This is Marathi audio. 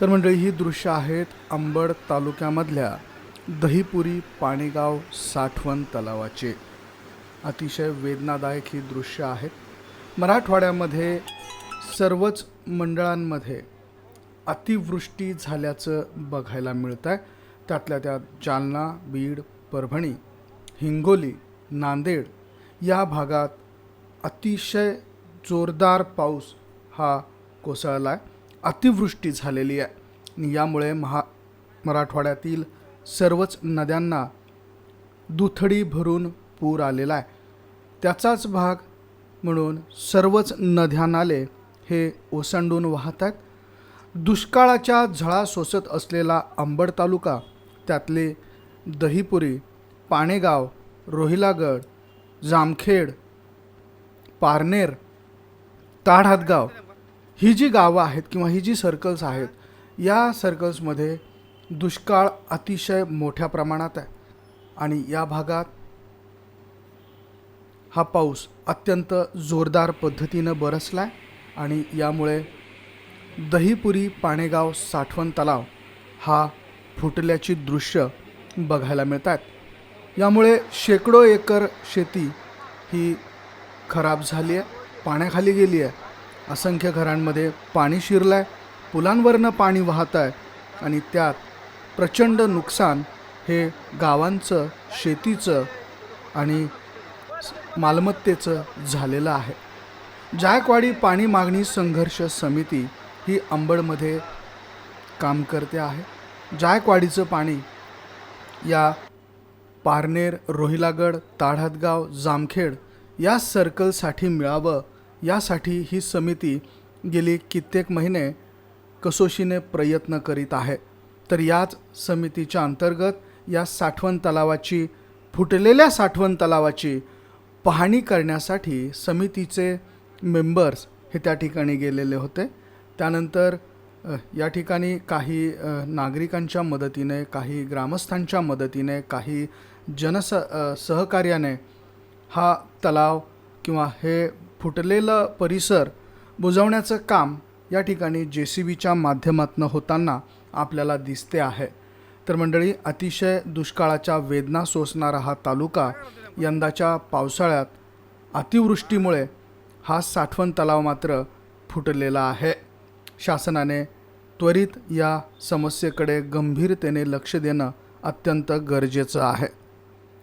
तर मंडळी ही दृश्य आहेत अंबड तालुक्यामधल्या दहीपुरी पाणीगाव साठवण तलावाचे. अतिशय वेदनादायक ही दृश्य आहेत. मराठवाड्यामध्ये सर्वच मंडळांमध्ये अतिवृष्टी झाल्याचं बघायला मिळतं आहे त्यातल्या त्यात जालना बीड परभणी हिंगोली नांदेड या भागात अतिशय जोरदार पाऊस हा कोसळला आहे अतिवृष्टी झालेली आहे. आणि यामुळे महा मराठवाड्यातील सर्वच नद्यांना दुथडी भरून पूर आलेला आहे. त्याचाच भाग म्हणून सर्वच नद्या नाले हे ओसंडून वाहत आहेत. दुष्काळाच्या झळा सोसत असलेला अंबड तालुका त्यातले दहीपुरी पाणेगाव रोहिलागड जामखेड पारनेर ताड हातगाव ही जी गावं आहेत किंवा ही जी सर्कल्स आहेत या सर्कल्समध्ये दुष्काळ अतिशय मोठ्या प्रमाणात आहे. आणि या भागात हा पाऊस अत्यंत जोरदार पद्धतीनं बरसला आहे आणि यामुळे दहीपुरी पाणेगाव साठवण तलाव हा फुटल्याची दृश्य बघायला मिळत आहेत यामुळे शेकडो एकर शेती ही खराब झाली आहे पाण्याखाली गेली आहे असंख्य घरांमध्ये पाणी शिरलं आहे पुलांवरनं पाणी वाहत आहे आणि त्यात प्रचंड नुकसान हे गावांचं शेतीचं आणि मालमत्तेचं झालेलं आहे. जायकवाडी पाणी मागणी संघर्ष समिती ही अंबडमध्ये काम करते आहे. जायकवाडीचं पाणी या पारनेर रोहिलागड ताढातगाव जामखेड या सर्कलसाठी मिळावं यासाठी ही समिती गेली कित्येक महिने कसोशीने प्रयत्न करीत आहे. तर याच समितीच्या अंतर्गत या साठवण तलावाची फुटलेल्या साठवण तलावाची पाहणी करण्यासाठी समितीचे मेंबर्स हे त्या ठिकाणी गेलेले होते. त्यानंतर या ठिकाणी काही नागरिकांच्या मदतीने काही ग्रामस्थांच्या मदतीने काही जनस सहकार्याने हा तलाव किंवा हे फुटलेलं परिसर बुजवण्याचं काम या ठिकाणी जे सी बीच्या माध्यमातून होताना आपल्याला दिसते आहे. तर मंडळी अतिशय दुष्काळाच्या वेदना सोसणारा हा तालुका यंदाच्या पावसाळ्यात अतिवृष्टीमुळे हा साठवण तलाव मात्र फुटलेला आहे. शासनाने त्वरित या समस्येकडे गंभीरतेने लक्ष देणं अत्यंत गरजेचं आहे.